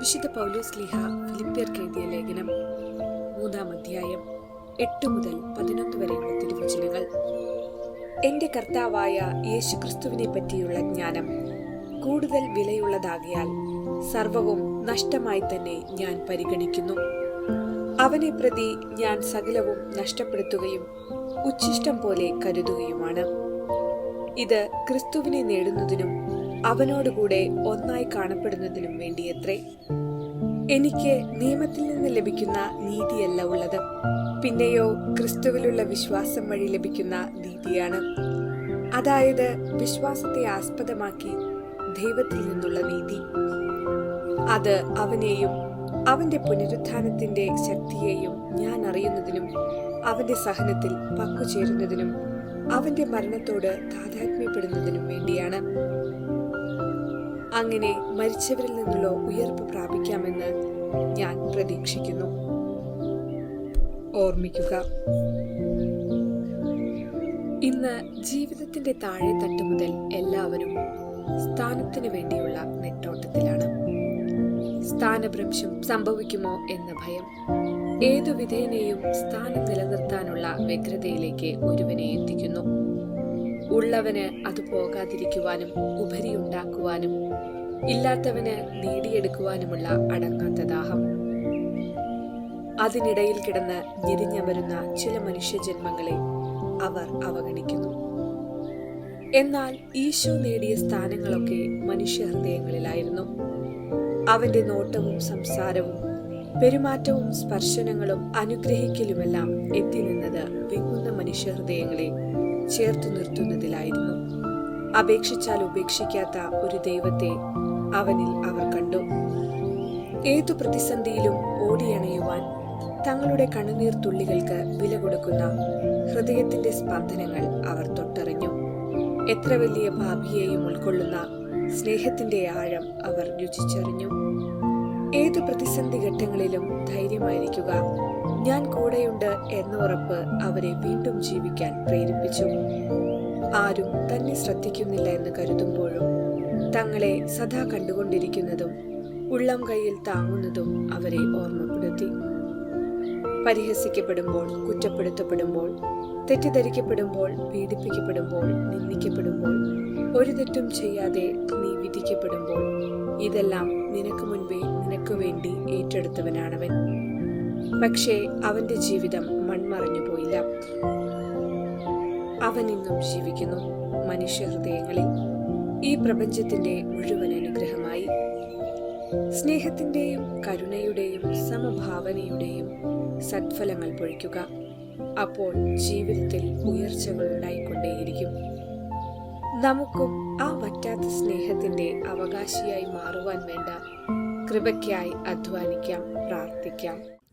വിശുദ്ധ പൗലോസ് ലീഹ ഫിലിപ്പിയർക്ക് എഴുതിയ ലേഖനം മൂന്നാം അധ്യായം എട്ട് മുതൽ പതിനൊന്ന് വരെയുള്ള തിരുവചനങ്ങൾ. എന്റെ കർത്താവായ യേശുക്രിസ്തുവിനെ പറ്റിയുള്ള ജ്ഞാനം കൂടുതൽ വിലയുള്ളതാകിയാൽ സർവവും നഷ്ടമായി തന്നെ ഞാൻ പരിഗണിക്കുന്നു. അവനെ പ്രതി ഞാൻ സകലവും നഷ്ടപ്പെടുത്തുകയും ഉച്ഛിഷ്ടം പോലെ കരുതുകയുമാണ്. ഇത് ക്രിസ്തുവിനെ നേടുന്നതിനും അവനോടുകൂടെ ഒന്നായി കാണപ്പെടുന്നതിനും വേണ്ടിയത്രേ. എനിക്ക് നിയമത്തിൽ നിന്ന് ലഭിക്കുന്ന നീതിയല്ല ഉള്ളത്. പിന്നെയോ ക്രിസ്തുവിലുള്ള വിശ്വാസം വഴി ലഭിക്കുന്ന നീതിയാണ്. അതായത് വിശ്വാസത്തെ ആസ്പദമാക്കി ദൈവത്തിൽ നിന്നുള്ള നീതി. അത് അവനെയും അവന്റെ പുനരുത്ഥാനത്തിന്റെ ശക്തിയെയും ഞാൻ അറിയുന്നതിനും അവന്റെ സഹനത്തിൽ പങ്കുചേരുന്നതിനും അവന്റെ മരണത്തോട് താതാത്മ്യപ്പെടുന്നതിനും വേണ്ടിയാണ്. അങ്ങനെ മരിച്ചവരിൽ നിന്നുള്ള ഉയർപ്പ് പ്രാപിക്കാമെന്ന് ഞാൻ പ്രതീക്ഷിക്കുന്നു. ഓർമ്മിക്കുക. ഇന്ന് ജീവിതത്തിന്റെ താഴെ തട്ട് മുതൽ എല്ലാവരും സ്ഥാനത്തിന് വേണ്ടിയുള്ള നെട്ടോട്ടത്തിലാണ്. സ്ഥാനഭ്രംശം സംഭവിക്കുമോ എന്ന ഭയം ഏതു വിധേനയും സ്ഥാനം നിലനിർത്താനുള്ള വ്യഗ്രതയിലേക്ക് ഒരുവനെ എത്തിക്കുന്നു. ഉള്ളവന് അത് പോകാതിരിക്കുവാനും ഉപരിയുണ്ടാക്കുവാനും ഇല്ലാത്തവന് നേടിയെടുക്കുവാനുമുള്ള അടങ്ങാത്ത ദാഹം. അതിനിടയിൽ കിടന്ന് ഞെരിഞ്ഞമരുന്ന ചില മനുഷ്യജന്മങ്ങളെ അവർ അവഗണിക്കുന്നു. എന്നാൽ ഈശോ നേടിയ സ്ഥാനങ്ങളൊക്കെ മനുഷ്യ ഹൃദയങ്ങളിലായിരുന്നു അവന്റെ നോട്ടവും സംസാരവും പെരുമാറ്റവും സ്പർശനങ്ങളും അനുഗ്രഹിക്കലുമെല്ലാം എത്തി നിന്നത് വിങ്ങുന്ന മനുഷ്യഹൃദയങ്ങളെ ചേർത്തു നിർത്തുന്നതിലായിരുന്നു. അപേക്ഷിച്ചാൽ ഉപേക്ഷിക്കാത്ത ഒരു ദൈവത്തെ അവനിൽ അവർ കണ്ടു. ഏതു പ്രതിസന്ധിയിലും ഓടിയണയുവാൻ തങ്ങളുടെ കണ്ണുനീർ തുള്ളികൾക്ക് വില കൊടുക്കുന്ന ഹൃദയത്തിന്റെ സ്പന്ദനങ്ങൾ അവർ തൊട്ടറിഞ്ഞു. എത്ര വലിയ ഭാവിയെയും ഉൾക്കൊള്ളുന്ന സ്നേഹത്തിന്റെ ആഴം അവർ രുചിച്ചറിഞ്ഞു. ഏതു പ്രതിസന്ധി ഘട്ടങ്ങളിലും ധൈര്യമായിരിക്കുക ഞാൻ കൂടെയുണ്ട് എന്ന ഉറപ്പ് അവരെ വീണ്ടും ജീവിക്കാൻ പ്രേരിപ്പിച്ചു. ആരും തന്നെ ശ്രദ്ധിക്കുന്നില്ല എന്ന് കരുതുമ്പോഴും തങ്ങളെ സദാ കണ്ടുകൊണ്ടിരിക്കുന്നതും ഉള്ളം കയ്യിൽ താങ്ങുന്നതും അവരെ ഓർമ്മപ്പെടുത്തി. പരിഹസിക്കപ്പെടുമ്പോൾ കുറ്റപ്പെടുത്തപ്പെടുമ്പോൾ തെറ്റിദ്ധരിക്കപ്പെടുമ്പോൾ പീഡിപ്പിക്കപ്പെടുമ്പോൾ നിന്ദിക്കപ്പെടുമ്പോൾ ഒരു തെറ്റും ചെയ്യാതെ നീ വിധിക്കപ്പെടുമ്പോൾ ഇതെല്ലാം നിനക്ക് മുൻപേ നിനക്ക് വേണ്ടി ഏറ്റെടുത്തവനാണവൻ. പക്ഷേ അവന്റെ ജീവിതം മൺമറഞ്ഞു പോയില്ല. അവൻ ഇന്നും ജീവിക്കുന്നു മനുഷ്യ ഹൃദയങ്ങളിൽ ഈ പ്രപഞ്ചത്തിന്റെ മുഴുവൻ അനുഗ്രഹമായി. സ്നേഹത്തിന്റെയും കരുണയുടെയും സമഭാവനയുടെയും സത്ഫലങ്ങൾ പൊഴിക്കുക. അപ്പോൾ ജീവിതത്തിൽ ഉയർച്ചകൾ ഉണ്ടായിക്കൊണ്ടേയിരിക്കും. നമുക്കും ആ പറ്റാത്ത സ്നേഹത്തിന്റെ അവകാശിയായി മാറുവാൻ വേണ്ട കൃപയ്ക്കായി അധ്വാനിക്കാം പ്രാർത്ഥിക്കാം.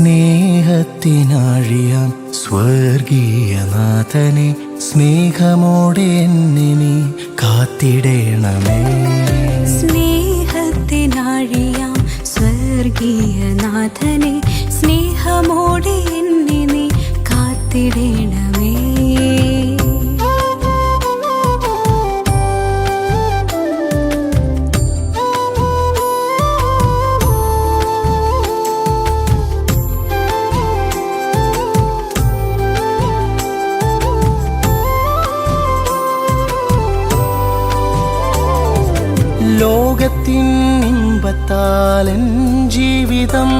സ്നേഹത്തിനാഴിയാം സ്വർഗീയനാഥനെ. സ്നേഹമോടെ എന്നെ കാത്തിടേണമേ. സ്നേഹത്തിനാഴിയാം സ്വർഗീയനാഥനെ. സ്നേഹമോടെ എന്നെ കാത്തിടേണമേ. ഇമ്പത്താലൻ ജീവിതം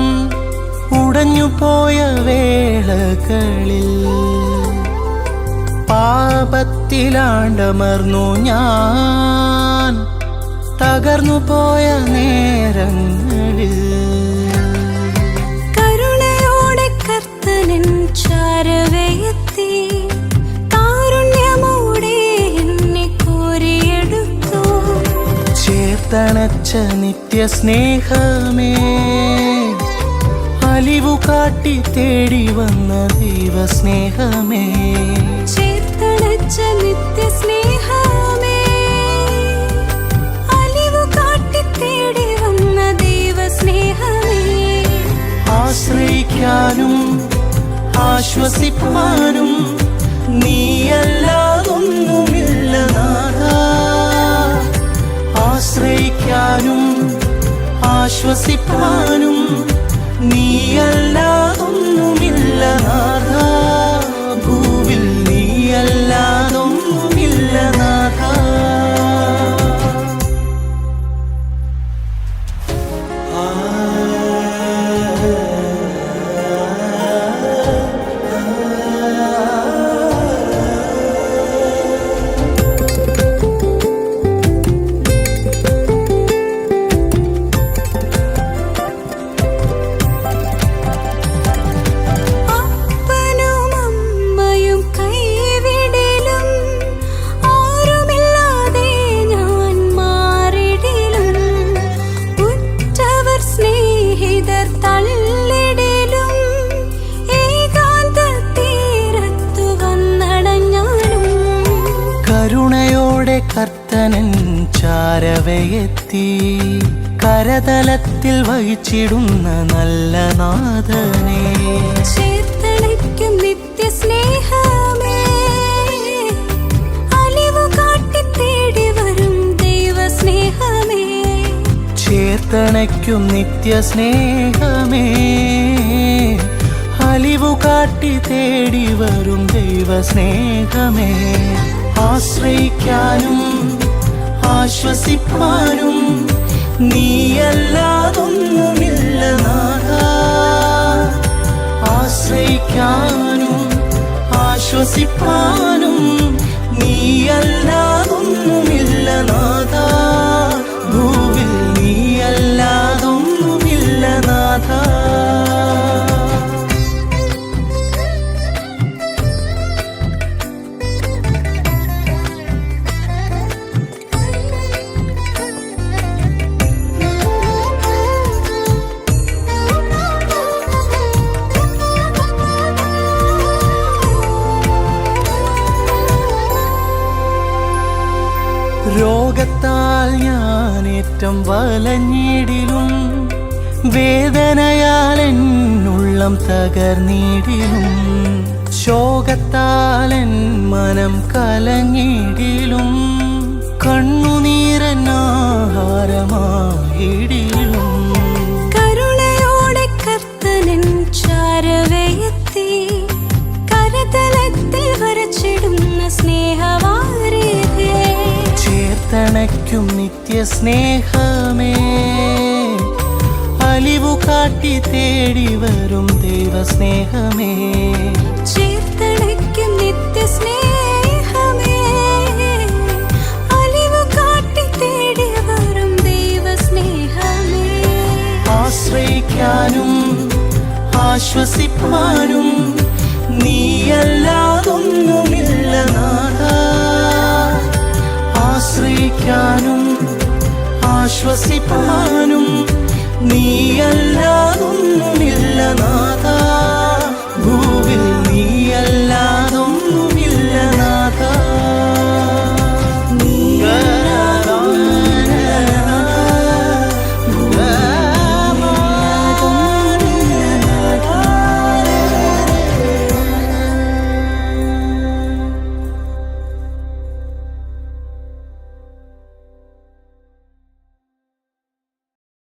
ഉടഞ്ഞുപോയ വേളകളിൽ. പാപത്തിലാണ്ടമർന്നു ഞാൻ തകർന്നു പോയ നേരങ്ങളിൽ. കരുണയോടെ കർത്തനൻ ചാരവയെത്തി ചേർത്തണച്ച നിത്യസ്നേഹമേ. അലിവു കാട്ടി തേടി വന്ന ദൈവസ്നേഹമേ. ചേർത്തണച്ച നിത്യസ്നേഹമേ. അലിവു കാട്ടി തേടി വന്ന ദൈവസ്നേഹമേ. ആശ്രയിക്കാനും ആശ്വസിപ്പാനും നീയല്ലാതൊന്നുമില്ല ആശ്രയിക്കാനും ആശ്വസിപ്പാനും നീയല്ലാതൊന്നുമില്ല. നാഥ കർത്തനൻ ചാരവയെത്തി കരതലത്തിൽ വഹിച്ചിടുന്ന നല്ല നാഥനെ. ണയ്ക്കും നിത്യസ്നേഹമേ. അലിവു കാട്ടി തേടി വരും ദൈവസ്നേഹമേ. ചേർത്തണയ്ക്കും നിത്യസ്നേഹമേ. അലിവു കാട്ടി തേടി വരും ദൈവസ്നേഹമേ. ആശ്രയിക്കാനും ആശ്വസിപ്പാനും നീയല്ലാതൊന്നുമില്ല ആശ്രയിക്കാനും ആശ്വസിപ്പാനും നീയല്ലാതൊന്നുമില്ല നാഥ ഏറ്റം വലഞ്ഞിടിലും വേദനയാൽ എന്നുള്ളം തകർന്നിടിലും ശോകത്താൽ എൻ മനം കലങ്ങിടിലും കണ്ണുനീരനാഹാരമായിടിലും കരുണയോടെ കർത്തനൻ ചാരവയെത്തി ചേർത്തണയ്ക്കും നിത്യസ്നേഹമേ. അലിവു കാട്ടി തേടി വരും ദൈവസ്നേഹമേ. ആശ്രയിക്കാനും ആശ്വസിപ്പാനും നീയല്ലാതൊന്നുമില്ല നാഥ. ഭൂവിൽ നീ